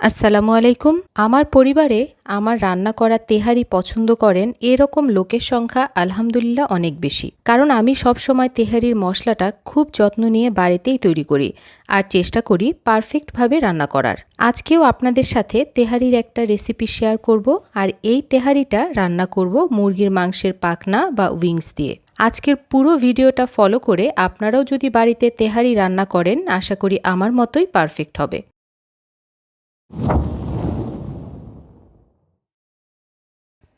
আসসালামু আলাইকুম। আমার পরিবারে আমার রান্না করা তেহারি পছন্দ করেন এরকম লোকের সংখ্যা আলহামদুলিল্লাহ অনেক বেশি। কারণ আমি সব সময় তেহারির মশলাটা খুব যত্ন নিয়ে বাড়িতেই তৈরি করি আর চেষ্টা করি পারফেক্টভাবে রান্না করার। আজকেও আপনাদের সাথে তেহারির একটা রেসিপি শেয়ার করব আর এই তেহারিটা রান্না করব মুরগির মাংসের পাখনা বা উইংস দিয়ে। আজকের পুরো ভিডিওটা ফলো করে আপনারাও যদি বাড়িতে তেহারি রান্না করেন, আশা করি আমার মতোই পারফেক্ট হবে।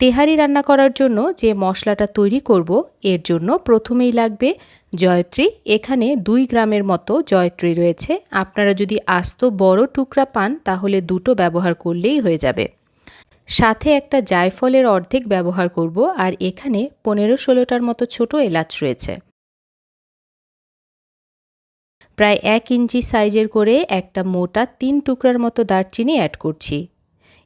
তেহারি রান্না করার জন্য যে মশলাটা তৈরি করব, এর জন্য প্রথমেই লাগবে জয়ত্রী। এখানে দুই গ্রামের মতো জয়ত্রী রয়েছে। আপনারা যদি আস্ত বড় টুকরা পান, তাহলে দুটো ব্যবহার করলেই হয়ে যাবে। সাথে একটা জায়ফলের অর্ধেক ব্যবহার করব, আর এখানে পনেরো ষোলোটার মতো ছোট এলাচ রয়েছে। প্রায় এক ইঞ্চি সাইজের করে একটা মোটা তিন টুকরার মতো দারচিনি অ্যাড করছি।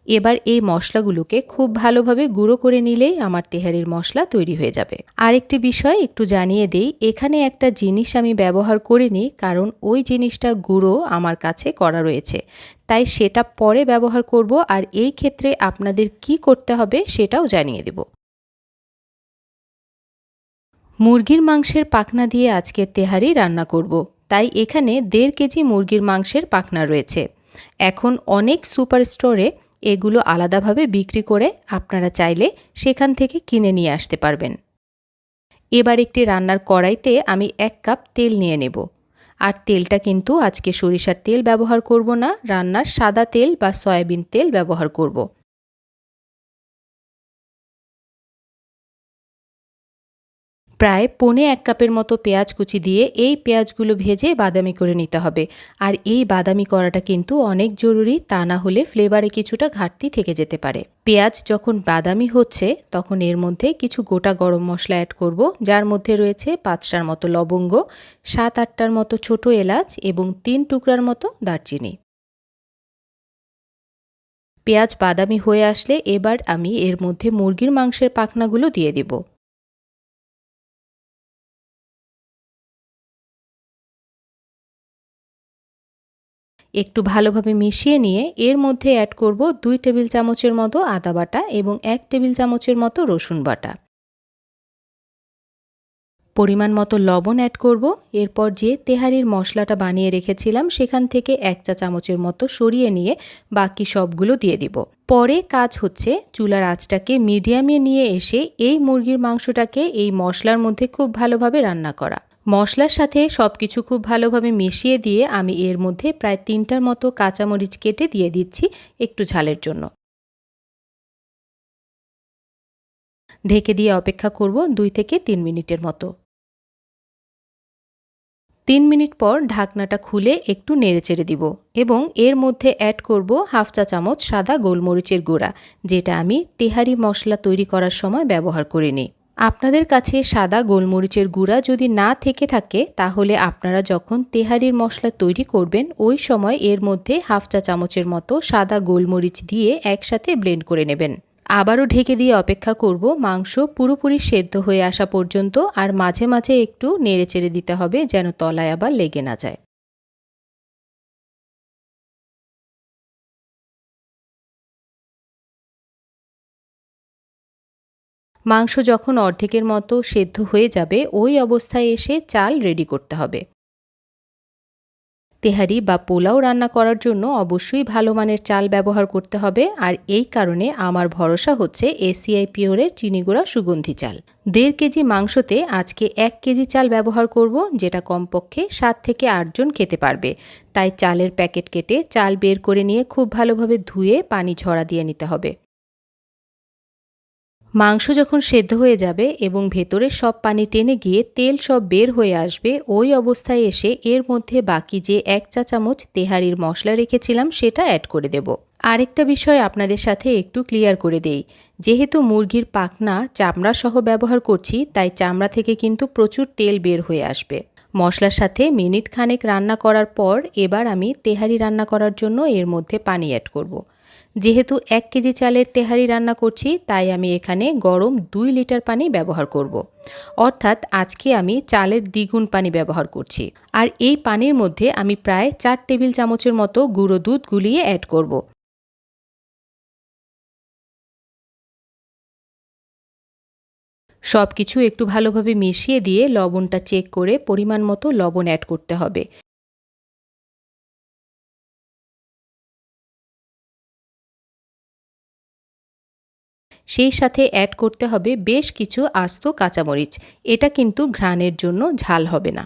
এবার এই মশলাগুলোকে খুব ভালোভাবে গুঁড়ো করে নিলেই আমার তেহারির মশলা তৈরি হয়ে যাবে। আরেকটি বিষয় একটু জানিয়ে দেই, এখানে একটা জিনিস আমি ব্যবহার করিনি, কারণ ওই জিনিসটা গুঁড়ো আমার কাছে করা রয়েছে। তাই সেটা পরে ব্যবহার করব আর এই ক্ষেত্রে আপনাদের কি করতে হবে সেটাও জানিয়ে দেব। মুরগির মাংসের পাখনা দিয়ে আজকের তেহারি রান্না করব। তাই এখানে দেড় কেজি মুরগির মাংসের পাখনা রয়েছে। এখন অনেক সুপার স্টোরে এগুলো আলাদাভাবে বিক্রি করে আপনারা চাইলে সেখান থেকে কিনে নিয়ে আসতে পারবেন। এবার একটি রান্নার কড়াইতে আমি এক কাপ তেল নিয়ে নেব। আর তেলটা কিন্তু আজকে সরিষার তেল ব্যবহার করব না, রান্নার সাদা তেল বা সয়াবিন তেল ব্যবহার করব। প্রায় পনে এক কাপের মতো পেঁয়াজ কুচি দিয়ে এই পেঁয়াজগুলো ভেজে বাদামি করে নিতে হবে। আর এই বাদামি করাটা কিন্তু অনেক জরুরি, তা না হলে ফ্লেভারে কিছুটা ঘাটতি থেকে যেতে পারে। পেঁয়াজ যখন বাদামি হচ্ছে, তখন এর মধ্যে কিছু গোটা গরম মশলা অ্যাড করব, যার মধ্যে রয়েছে পাঁচটার মতো লবঙ্গ, সাত আটটার মতো ছোট এলাচ এবং তিন টুকরার মতো দারচিনি। পেঁয়াজ বাদামি হয়ে আসলে এবার আমি এর মধ্যে মুরগির মাংসের পাখনাগুলো দিয়ে দিব। একটু ভালোভাবে মিশিয়ে নিয়ে এর মধ্যে অ্যাড করব দুই টেবিল চামচের মতো আদা বাটা এবং এক টেবিল চামচের মতো রসুন বাটা। পরিমাণ মতো লবণ অ্যাড করব। এরপর যে তেহারির মশলাটা বানিয়ে রেখেছিলাম সেখান থেকে এক চা চামচের মতো সরিয়ে নিয়ে বাকি সবগুলো দিয়ে দিব। পরে কাজ হচ্ছে চুলার আঁচটাকে মিডিয়ামে নিয়ে এসে এই মুরগির মাংসটাকে এই মশলার মধ্যে খুব ভালোভাবে রান্না করা। মশলার সাথে সব কিছু খুব ভালোভাবে মিশিয়ে দিয়ে আমি এর মধ্যে প্রায় তিনটার মতো কাঁচামরিচ কেটে দিয়ে দিচ্ছি একটু ঝালের জন্য। ঢেকে দিয়ে অপেক্ষা করব দুই থেকে তিন মিনিটের মতো। তিন মিনিট পর ঢাকনাটা খুলে একটু নেড়েচেড়ে দিব এবং এর মধ্যে অ্যাড করব হাফ চা চামচ সাদা গোলমরিচের গুঁড়া, যেটা আমি তেহারি মশলা তৈরি করার সময় ব্যবহার করিনি। আপনাদের কাছে সাদা গোলমরিচের গুঁড়া যদি না থেকে থাকে, তাহলে আপনারা যখন তেহারির মশলা তৈরি করবেন, ওই সময় এর মধ্যে হাফ চা চামচের মতো সাদা গোলমরিচ দিয়ে একসাথে ব্লেন্ড করে নেবেন। আবারও ঢেকে দিয়ে অপেক্ষা করব, মাংস পুরোপুরি সেদ্ধ হয়ে আসা পর্যন্ত, আর মাঝে মাঝে একটু নেড়ে চেড়ে দিতে হবে যেন তলায় আবার লেগে না যায়। মাংস যখন অর্ধেকের মতো সেদ্ধ হয়ে যাবে, ওই অবস্থায় এসে চাল রেডি করতে হবে। তেহারি বা পোলাও রান্না করার জন্য অবশ্যই ভালো মানের চাল ব্যবহার করতে হবে, আর এই কারণে আমার ভরসা হচ্ছে এসিআই পিওরের চিনিগুড়া সুগন্ধি চাল। দেড় কেজি মাংসতে আজকে এক কেজি চাল ব্যবহার করব, যেটা কমপক্ষে সাত থেকে আটজন খেতে পারবে। তাই চালের প্যাকেট কেটে চাল বের করে নিয়ে খুব ভালোভাবে ধুয়ে পানি ঝরা দিয়ে নিতে হবে। মাংস যখন সেদ্ধ হয়ে যাবে এবং ভেতরের সব পানি টেনে গিয়ে তেল সব বের হয়ে আসবে, ওই অবস্থায় এসে এর মধ্যে বাকি যে এক চা চামচ তেহারির মশলা রেখেছিলাম সেটা অ্যাড করে দেব। আরেকটা বিষয় আপনাদের সাথে একটু ক্লিয়ার করে দেই। যেহেতু মুরগির পাখনা চামড়া সহ ব্যবহার করছি, তাই চামড়া থেকে কিন্তু প্রচুর তেল বের হয়ে আসবে। মশলার সাথে মিনিট খানেক রান্না করার পর এবার আমি তেহারি রান্না করার জন্য এর মধ্যে পানি অ্যাড করব। যেহেতু এক কেজি চালের তেহারি রান্না করছি, তাই আমি এখানে গরম দুই লিটার পানি ব্যবহার করব। অর্থাৎ আজকে আমি চালের দ্বিগুণ পানি ব্যবহার করছি আর এই পানির মধ্যে আমি প্রায় চার টেবিল চামচের মতো গুঁড়ো দুধ গুলিয়ে অ্যাড করব। সব কিছু একটু ভালোভাবে মিশিয়ে দিয়ে লবণটা চেক করে পরিমাণ মতো লবণ অ্যাড করতে হবে সেই সাথে অ্যাড করতে হবে বেশ কিছু আস্ত কাঁচামরিচ। এটা কিন্তু ঘ্রাণের জন্য ঝাল হবে না।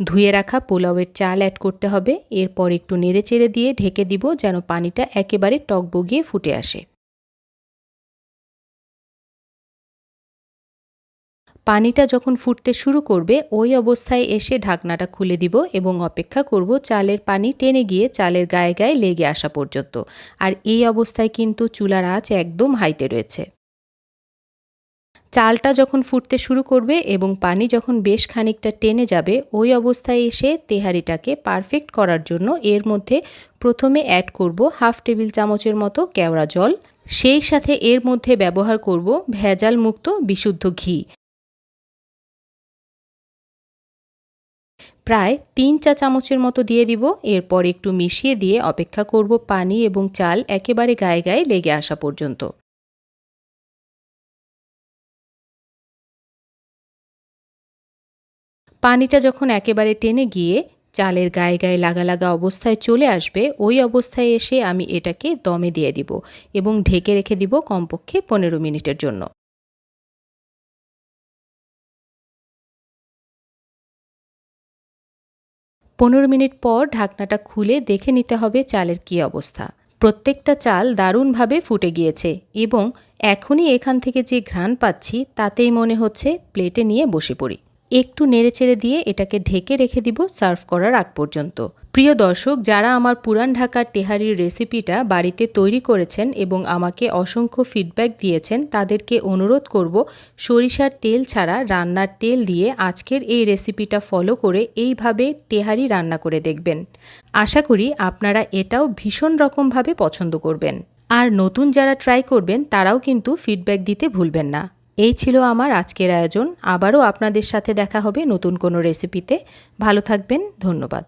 ধুয়ে রাখা পোলাওয়ের চাল অ্যাড করতে হবে। এরপর একটু নেড়ে চেড়ে দিয়ে ঢেকে দিব যেন পানিটা একেবারে টক বগিয়ে ফুটে আসে। পানিটা যখন ফুটতে শুরু করবে, ওই অবস্থায় এসে ঢাকনাটা খুলে দিব এবং অপেক্ষা করব চালের পানি টেনে গিয়ে চালের গায়ে গায়ে লেগে আসা পর্যন্ত। আর এই অবস্থায় কিন্তু চুলার আঁচ একদম হাইতে রয়েছে। চালটা যখন ফুটতে শুরু করবে এবং পানি যখন বেশ খানিকটা টেনে যাবে, ওই অবস্থায় এসে তেহারিটাকে পারফেক্ট করার জন্য এর মধ্যে প্রথমে অ্যাড করব হাফ টেবিল চামচের মতো কেওড়া জল। সেই সাথে এর মধ্যে ব্যবহার করব ভেজাল মুক্ত বিশুদ্ধ ঘি। প্রায় তিন চা চামচের মতো দিয়ে দিব। এরপর একটু মিশিয়ে দিয়ে অপেক্ষা করব পানি এবং চাল একেবারে গায়ে গায়ে লেগে আসা পর্যন্ত। পানিটা যখন একেবারে টেনে গিয়ে চালের গায়ে গায়ে লাগা লাগা অবস্থায় চলে আসবে, ওই অবস্থায় এসে আমি এটাকে দমে দিয়ে দিব এবং ঢেকে রেখে দিব কমপক্ষে পনেরো মিনিটের জন্য। পনেরো মিনিট পর ঢাকনাটা খুলে দেখে নিতে হবে চালের কী অবস্থা। প্রত্যেকটা চাল দারুণভাবে ফুটে গিয়েছে এবং এখনই এখান থেকে যে ঘ্রাণ পাচ্ছি তাতেই মনে হচ্ছে প্লেটে নিয়ে বসে পড়ি। একটু নেড়েচেড়ে দিয়ে এটাকে ঢেকে রেখে দিব সার্ভ করার আগ পর্যন্ত। প্রিয় দর্শক, যারা আমার পুরান ঢাকার তেহারির রেসিপিটা বাড়িতে তৈরি করেছেন এবং আমাকে অসংখ্য ফিডব্যাক দিয়েছেন, তাদেরকে অনুরোধ করব সরিষার তেল ছাড়া রান্নার তেল দিয়ে আজকের এই রেসিপিটা ফলো করে এইভাবে তেহারি রান্না করে দেখবেন। আশা করি আপনারা এটাও ভীষণ রকমভাবে পছন্দ করবেন। আর নতুন যারা ট্রাই করবেন, তারাও কিন্তু ফিডব্যাক দিতে ভুলবেন না। এই ছিল আমার আজকের আয়োজন। আবারও আপনাদের সাথে দেখা হবে নতুন কোনো রেসিপিতে ভালো থাকবেন, ধন্যবাদ।